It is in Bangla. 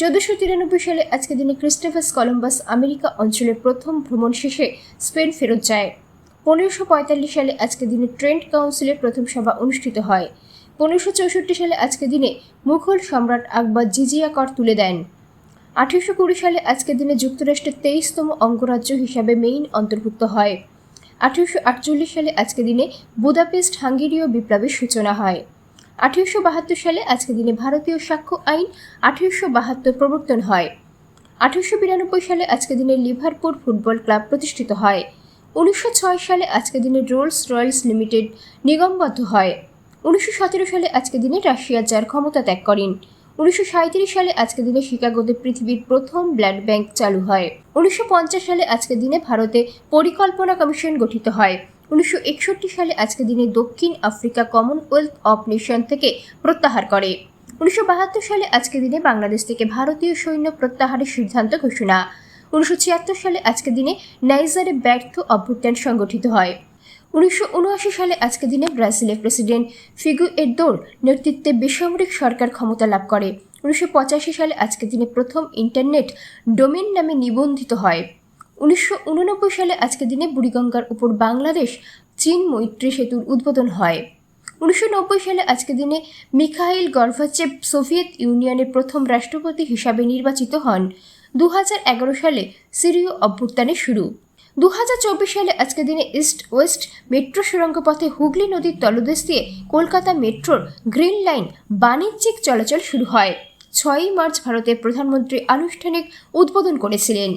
চোদ্দশো তিরানব্বই সালে আজকের দিনে ক্রিস্টোফাস কলম্বাস আমেরিকা অঞ্চলে প্রথম ভ্রমণ শেষে স্পেন ফেরত যায়। পনেরোশো পঁয়তাল্লিশ সালে আজকের দিনে ট্রেন্ট কাউন্সিলের প্রথম সভা অনুষ্ঠিত হয়। পনেরোশো চৌষট্টি সালে আজকে দিনে মুঘল সম্রাট আকবর জিজিয়া কর তুলে দেন। আঠেরোশো কুড়ি সালে আজকের দিনে যুক্তরাষ্ট্রের তেইশতম অঙ্গরাজ্য হিসাবে মেইন অন্তর্ভুক্ত হয়। আঠেরোশো আটচল্লিশ সালে আজকের দিনে বুদাপেস্ট হাঙ্গেরীয় বিপ্লবের সূচনা হয়। আঠেরোশো বাহাত্তর সালে আজকের দিনে ভারতীয় সাক্ষ্য আইন আঠেরোশো বাহাত্তর প্রবর্তন হয়। আঠেরোশো বিরানব্বই সালে আজকের দিনে লিভারপুল ফুটবল ক্লাব প্রতিষ্ঠিত হয়। উনিশশো ছয় সালে আজকের দিনে রোলস রয়্যালস লিমিটেড নিগমবদ্ধ হয়। উনিশশো সতেরো সালে আজকের দিনে রাশিয়া যার ক্ষমতা ত্যাগ করেন। উনিশশো সালে আজকের দিনে শিকাগোতে পৃথিবীর প্রথম ব্লাড ব্যাংক চালু হয়। উনিশশো পঞ্চাশ সালে আজকের দিনে ভারতে পরিকল্পনা কমিশন গঠিত হয়। উনিশশো একষট্টি সালে আজকের দিনে দক্ষিণ আফ্রিকা কমনওয়েলথ অফ নেশন থেকে প্রত্যাহার করে। উনিশশো বাহাত্তর সালে আজকের দিনে বাংলাদেশ থেকে ভারতীয় সৈন্য প্রত্যাহারের সিদ্ধান্ত ঘোষণা। উনিশশো ছিয়াত্তর সালে আজকের দিনে নাইজারে ব্যর্থ অভ্যুত্থান সংগঠিত হয়। উনিশশো উনআশি সালে আজকের দিনে ব্রাজিলের প্রেসিডেন্ট ফিগু এরদোর নেতৃত্বে বেসামরিক সরকার ক্ষমতা লাভ করে। উনিশশো পঁচাশি সালে আজকের দিনে প্রথম ইন্টারনেট ডোমেন নামে নিবন্ধিত হয়। উনিশশো উননব্বই সালে আজকের দিনে বুড়িগঙ্গার উপর বাংলাদেশ চীন মৈত্রী সেতুর উদ্বোধন হয়। উনিশশো নব্বই সালে আজকের দিনে মিখাইল গর্ভাচেভ সোভিয়েত ইউনিয়নের প্রথম রাষ্ট্রপতি হিসাবে নির্বাচিত হন। দু সালে সিরীয় অভ্যুত্থানে শুরু। দু হাজার চব্বিশ সালে আজকের দিনে ইস্ট ওয়েস্ট মেট্রো সুড়ঙ্গ পথে হুগলি নদীর তলদেশ দিয়ে কলকাতা মেট্রোর গ্রিন লাইন বাণিজ্যিক চলাচল শুরু হয়। ছয়ই মার্চ ভারতের প্রধানমন্ত্রী আনুষ্ঠানিক উদ্বোধন করেছিলেন।